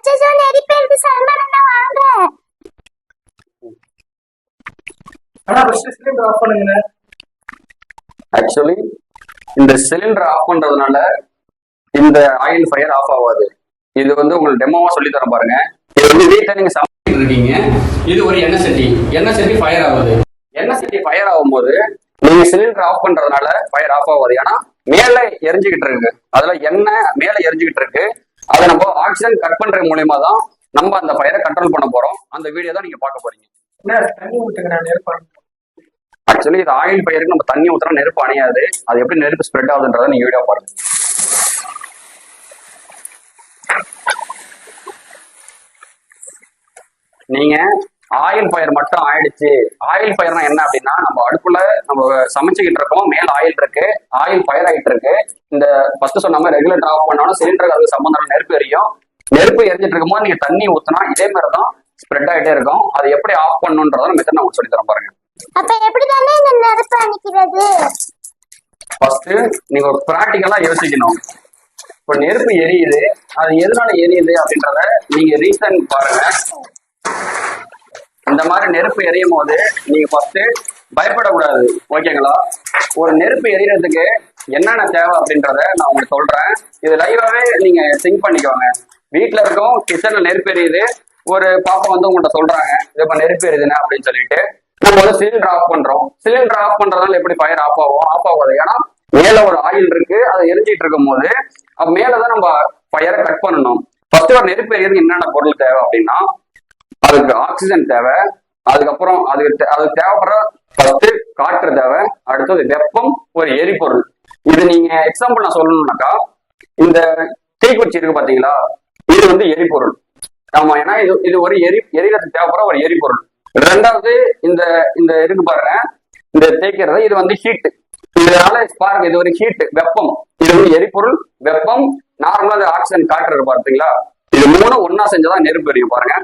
அச்சோ நெருப்பேருக்கு சல்மான் அண்ணா வாங்க ஆனா ஃபர்ஸ்ட் சிலிண்டர் ஆஃப் பண்ணுங்க ஆக்சுவலி இந்த சிலிண்டர் ஆஃப் பண்றதுனால இந்த ஆயில் ஃபயர் ஆஃப் ஆகாது. இது வந்து உங்களுக்கு டெமோவா சொல்லி தரேன் பாருங்க. இது வந்து வீட்டில் நீங்க சமைச்சிட்டு இருக்கீங்க. இது ஒரு எண்ணெய் சட்டி. எண்ணெய் சட்டி ஃபயர் ஆகுது. எண்ணெய் சட்டி ஃபயர் ஆகும்போது நீங்க சிலிண்டர் ஆஃப் பண்றதுனால ஃபயர் ஆஃப் ஆகாது. ஏன்னா மேல எரிஞ்சுக்கிட்டு இருக்கு. அதுல எண்ணெய் மேல எரிஞ்சுக்கிட்டு இருக்கு. அதை நம்ம ஆக்சிஜன் கட் பண்ற மூலியமா தான் நம்ம அந்த ஃபயரை கண்ட்ரோல் பண்ண போறோம். அந்த வீடியோ தான் நீங்க பார்க்க போறீங்க. ஆக்சுவலி இது ஆயில் பயிருக்கு நம்ம தண்ணி ஊத்துனா நெருப்பு அணையாது. அது எப்படி நெருப்பு ஸ்ப்ரெட் ஆகுதுன்றத நீங்க வீடியோ பாருங்க. நீங்க ஆயில் ஃபயர் மட்டும் ஆயிடுச்சு. ஆயில் ஃபயர்னா என்ன அப்படின்னா நம்ம அடுப்புல நம்ம சமைச்சுக்கிட்டு இருக்கோம். மேல ஆயில் இருக்கு. ஆயில் ஃபயர் ஆயிட்டு இருக்கு இந்த ஃபர்ஸ்ட் சொன்ன மாதிரி ரெகுலேட்டர் ஆஃப் பண்ணாலும் சிலிண்டருக்கு அது சம்பந்தம் நெருப்பு எரியும். நெருப்பு எரிஞ்சிட்டு இருக்கும்போது நீங்க தண்ணி ஊத்துனா இதே மாதிரி தான் ஸ்ப்ரெட் ஆயிட்டே இருக்கும். அது எப்படி ஆஃப் பண்ணுன்றத மெத்தட் நான் சொல்லி தரேன் பாருங்க. அப்ப எப்படி தானே இந்த நெருப்பு அணைக்கிறது? ஃபர்ஸ்ட் நீங்க ஒரு ப்ராக்டிக்கலா யோசிக்கணும். இப்போ நெருப்பு எரியுது. அது எதனால எரியுது அப்படின்றத நீங்க ரீசன் பாருங்க. இந்த மாதிரி நெருப்பு எரியும் போது நீங்க ஃபர்ஸ்ட் பயப்படக்கூடாது. ஓகேங்களா? ஒரு நெருப்பு எரியறதுக்கு என்னென்ன தேவை அப்படின்றத நான் உங்களுக்கு சொல்றேன். இது லைவாவே நீங்க திங்க் பண்ணிக்கோங்க. வீட்டுல இருக்கும் கிச்சன்ல நெருப்பு எரியுது. ஒரு பாப்பா வந்து உங்கள்கிட்ட சொல்றாங்க இது இப்ப நெருப்பு எரியுதுன்னு அப்படின்னு சொல்லிட்டு. நம்ம வந்து சிலிண்டர் ஆஃப் பண்றோம். சிலிண்டர் ஆஃப் பண்றதுனால எப்படி ஃபயர் ஆஃப் ஆகும்? ஆஃப் ஆகாது. ஏன்னா மேல ஒரு ஆயில் இருக்கு. அதை எரிஞ்சிட்டு இருக்கும் போது மேலதான் நம்ம ஃபயரை கட் பண்ணணும். ஃபர்ஸ்ட் ஒரு நெருப்பு எரியுது என்னென்ன பொருள் தேவை அப்படின்னா அதுக்கு ஆக்சிஜன் தேவை. அதுக்கப்புறம் அதுக்கு அதுக்கு தேவைப்படுற ஃபர்ஸ்ட் காற்று தேவை. அடுத்தது வெப்பம் ஒரு எரிபொருள். இது நீங்க எக்ஸாம்பிள் நான் சொல்லணும்னாக்கா இந்த தீக்குச்சி இருக்கு பாத்தீங்களா? இது வந்து எரிபொருள். ஆமா ஏன்னா இது இது ஒரு எரி எரிகிறதுக்கு தேவைப்படுற ஒரு எரிபொருள். ரெண்டாவது இந்த இந்த இருக்கு பாருங்க. இந்த தேய்க்கிறது இது வந்து ஹீட் இதனால பாருங்க இது ஒரு ஹீட் வெப்பம். இது வந்து எரிபொருள் வெப்பம் நார்மலா ஆக்சிஜன் காற்று இருக்கு பார்த்தீங்களா இது மூணு ஒன்னா செஞ்சதான் நெருப்பு எரியும் பாருங்க.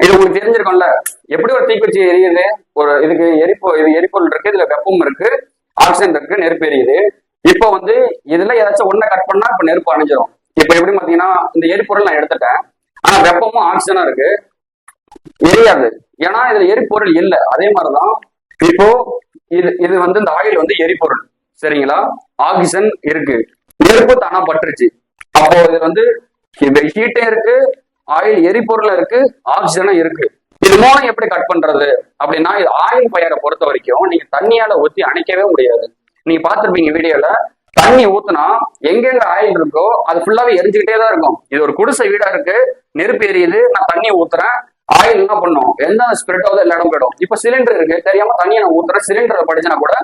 இது உங்களுக்கு தெரிஞ்சிருக்கும்ல? எப்படி ஒரு தீக்குச்சி எரியுது? ஒரு இதுக்கு எரிப்பு இது எரிபொருள் இருக்கு இதுல வெப்பம் இருக்கு ஆக்சிஜன் இருக்கு நெருப்பு எரியுது. இப்போ வந்து இதுல ஏதாச்சும் ஒண்ணை கட் பண்ணா இப்ப நெருப்பு அணைஞ்சிரும். இப்போ எப்படி பாத்தீங்கன்னா இந்த எரிபொருள் நான் எடுத்துட்டேன். ஆனா வெப்பமும் ஆக்சிஜனா இருக்கு. எரியாது. ஏன்னா இதுல எரிபொருள் இல்லை. அதே மாதிரிதான் இப்போ இது இது வந்து இந்த ஆயில் வந்து எரிபொருள். சரிங்களா? ஆக்சிஜன் இருக்கு. நெருப்பு தானா பட்டுருச்சு அப்போ இது வந்து இந்த ஹீட்டே இருக்கு ஆயில் எரிபொருள் இருக்கு ஆக்சிஜனும் இருக்கு. இது மூலம் எப்படி கட் பண்றது? அப்படின்னா இது ஆயில் பயரை பொறுத்த வரைக்கும் நீங்க தண்ணியால ஊத்தி அணைக்கவே முடியாது. நீங்க பாத்திருப்பீங்க வீடியோல தண்ணி ஊத்துனா எங்கெங்க ஆயில் இருக்கோ அது ஃபுல்லாவே எரிஞ்சுக்கிட்டே தான் இருக்கும். இது ஒரு குடிசை வீடா இருக்கு நெருப்பு எரியுது நான் தண்ணி ஊத்துறேன் ஆயில் என்ன பண்ணும்? எந்த ஸ்ப்ரெட் ஆகுது எல்லா இடம் போயிடும். இப்போ சிலிண்டர் இருக்கு தெரியாம தண்ணியை நான் ஊத்துறேன் சிலிண்டரை படிச்சுனா கூட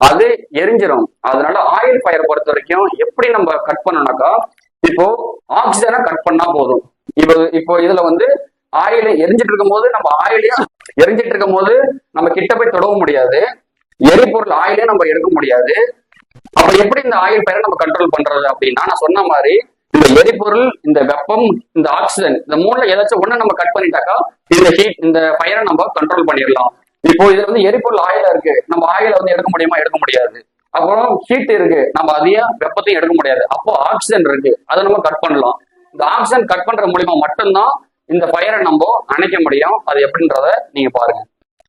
அது எரிஞ்சிடும் அதனால ஆயில் ஃபயர் பொறுத்த வரைக்கும் எப்படி நம்ம கட் பண்ணணும்னாக்கா இப்போ ஆக்சிஜனை கட் பண்ணா போதும். இப்போ இப்போ இதுல வந்து ஆயில் எரிஞ்சிட்டு இருக்கும் போது நம்ம ஆயிலையும் எரிஞ்சிட்டு இருக்கும் போது நம்ம கிட்ட போய் தொடவும் முடியாது. எரிபொருள் ஆயிலே நம்ம எடுக்க முடியாது. அப்ப எப்படி இந்த ஆயில் ஃபயரை நம்ம கண்ட்ரோல் பண்றது அப்படின்னா நான் சொன்ன மாதிரி இந்த எரிபொருள் இந்த வெப்பம் இந்த ஆக்சிஜன் இந்த மூணுல ஏதாச்சும் ஒண்ணு நம்ம கட் பண்ணிட்டாக்கா இந்த ஹீட் இந்த ஃபயரை நம்ம கண்ட்ரோல் பண்ணிடலாம். இப்போ இதுல வந்து எரிபொருள் ஆயிலா இருக்கு. நம்ம ஆயில வந்து எடுக்க முடியுமா எடுக்க முடியாது. அப்புறம் ஹீட் இருக்கு. நம்ம அதையும் வெப்பத்தையும் எடுக்க முடியாது. அப்போ ஆக்சிஜன் இருக்கு. அதை நம்ம கட் பண்ணலாம். இந்த ஆக்சிஜன் கட் பண்ற மூலியமா மட்டும்தான் இந்த ஃபயரை நம்ம அணைக்க முடியும். அது எப்படின்றத நீங்க பாருங்க.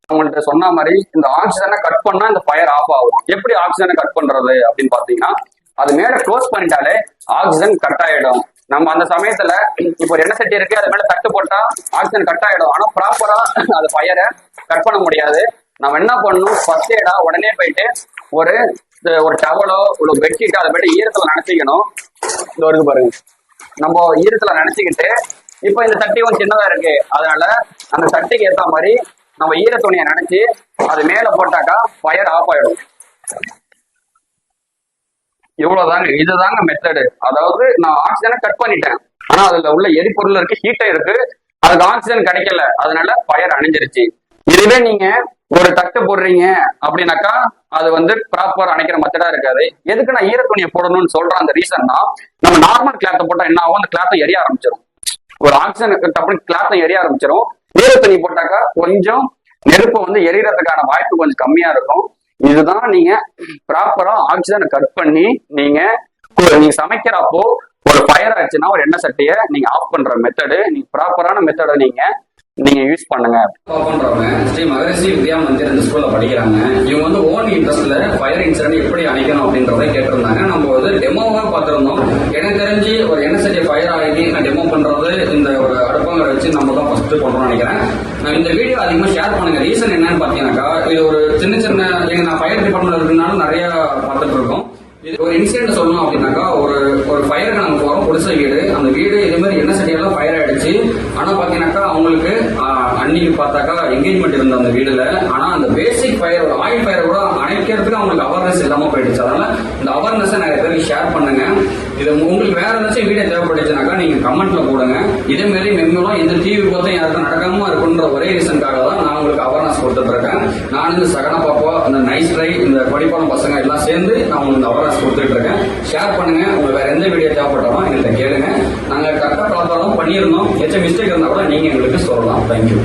அவங்கள்ட்ட சொன்ன மாதிரி இந்த ஆக்சிஜனை கட் பண்ணா இந்த ஃபயர் ஆஃப் ஆகும். எப்படி ஆக்சிஜனை கட் பண்றது அப்படின்னு பாத்தீங்கன்னா அது மேல க்ளோஸ் பண்ணிட்டாலே ஆக்சிஜன் கட் ஆயிடும். நம்ம அந்த சமயத்துல இப்போ ஒரு எண்ணெய் சட்டி இருக்கு அது மேல தட்டு போட்டா ஆக்சிஜன் கட் ஆயிடும். ஆனா ப்ராப்பரா அது ஃபயரை கட் பண்ண முடியாது. நம்ம என்ன பண்ணணும்? ஃபர்ஸ்ட் எய்டா உடனே போயிட்டு ஒரு இந்த ஒரு டவலோ ஒரு பெட்ஷீட்டோ அதை போயிட்டு ஈரத்துல நினைச்சிக்கணும். இந்த இருக்கு பாருங்க. நம்ம ஈரத்துல நினைச்சுக்கிட்டு இப்போ இந்த சட்டி கொஞ்சம் சின்னதா இருக்கு. அதனால அந்த சட்டிக்கு ஏத்த மாதிரி நம்ம ஈர துணியை நினைச்சு அது மேல போட்டாக்கா ஃபயர் ஆஃப் ஆயிடும். இவ்வளவுதாங்க. இதுதாங்க மெத்தடு அதாவது நான் ஆக்சிஜனை கட் பண்ணிட்டேன். ஆனா அதுல உள்ள எரிபொருள் இருக்கு ஹீட்டர் இருக்கு. அதுக்கு ஆக்சிஜன் கிடைக்கல. அதனால ஃபயர் அணைஞ்சிருச்சு. இதுவே நீங்க ஒரு தட்டு போடுறீங்க அப்படின்னாக்கா அது வந்து ப்ராப்பர் அணைக்கிற மெத்தடா இருக்காது. எதுக்கு நான் ஈர துணியை போடணும்னு சொல்ற அந்த ரீசன்னா நம்ம நார்மல் கிளாத்தை போட்டா என்ன ஆகும்? அந்த கிளாத்தை எரிய ஆரம்பிச்சிடும் ஒரு ஆக்சிஜன் டப்புனு கிளாத்தை எரிய ஆரம்பிச்சிடும் ஈர துணி போட்டாக்கா கொஞ்சம் நெருப்பு வந்து எரியறதுக்கான வாய்ப்பு கொஞ்சம் கம்மியா இருக்கும். இதுதான் நீங்க ப்ராப்பரா ஆக்சிஜனை கட் பண்ணி நீங்க நீங்க சமைக்கிறப்போ ஒரு ஃபயர் ஆச்சுன்னா ஒரு எண்ணெய் சட்டியை நீங்க ஆஃப் பண்ற மெத்தடு நீங்க ப்ராப்பரான மெத்தடை நீங்க நீங்க யூஸ் பண்ணுங்க. ஸ்ரீ மகரிஷி வித்யா மந்திர் இந்த ஸ்கூல்ல படிக்கிறாங்க. இவங்க வந்து ஓன் இன்ட்ரெஸ்ட்ல ஃபயர் இன்சிடென்ட் எப்படி அணைக்கணும் அப்படின்றத கேட்டிருந்தாங்க. நம்ம வந்து டெமோவா பார்த்திருந்தோம். எனக்கு தெரிஞ்சு ஒரு எண்ணெய் ஃபயர் ஆகி நான் டெமோ பண்றது இந்த ஒரு அடுப்பங்களை வச்சு நம்ம தான் ஃபர்ஸ்ட் பண்றோம்னு நினைக்கிறேன். நான் இந்த வீடியோ அதிகமா ஷேர் பண்ணுங்க. ரீசன் என்னன்னு பாத்தீங்கன்னாக்கா இது ஒரு சின்ன சின்ன எங்க நான் ஃபயர் டிபார்ட்மெண்ட் இருக்குனாலும் நிறைய பார்த்துட்டு இருக்கோம். இது ஒரு இன்சிடென்ட் சொல்லணும் அப்படின்னாக்கா ஒரு ஒரு ஃபயருக்கு நாங்கள் போகிறோம் குடிசை வீடு. அந்த வீடு இதே மாதிரி என்ன செடியெல்லாம் ஃபயர் ஆயிடுச்சு. ஆனால் பார்த்தீங்கன்னா அன்னைக்கு பார்த்தாக்கா என்கேஜ்மெண்ட் இருந்த அந்த வீடுல. ஆனா அந்த பேசிக் ஃபயர் ஆயில் ஃபயர் கூட அணைக்கிறதுக்கு அவங்களுக்கு அவேர்னஸ் இல்லாம போயிடுச்சு. அதனால இந்த அவேர்னஸ் நிறைய பேருக்கு ஷேர் பண்ணுங்க. இது உங்களுக்கு வேற ஏதாச்சும் வீடியோ தேவைப்பட்டுச்சுனாக்கா நீங்க கமெண்ட்ல போடுங்க. இதே மாதிரி மென்மூலம் எந்த டிவி பார்த்தா யாருக்கும் நடக்காம இருக்குன்ற ஒரே ரீசனுக்காக தான் நான் உங்களுக்கு அவேர்னஸ் கொடுத்துட்ருக்கேன் நான் இந்த சகன பாப்பா இந்த நைஸ் ட்ரை இந்த படிப்பான பசங்க எல்லாம் சேர்ந்து நான் உங்களுக்கு இந்த அவேர்னஸ் கொடுத்துட்டு இருக்கேன். ஷேர் பண்ணுங்க. உங்களுக்கு வேற எந்த வீடியோ தேவைப்பட்டாலும் எங்கள்கிட்ட கேளுங்க. நாங்கள் கரெக்டாக கலந்தாலும் பண்ணியிருந்தோம். ஏதாச்சும் மிஸ்டேக் இருந்தால் கூட நீங்க எங்களுக்கு சொல்லலாம். தேங்க்யூ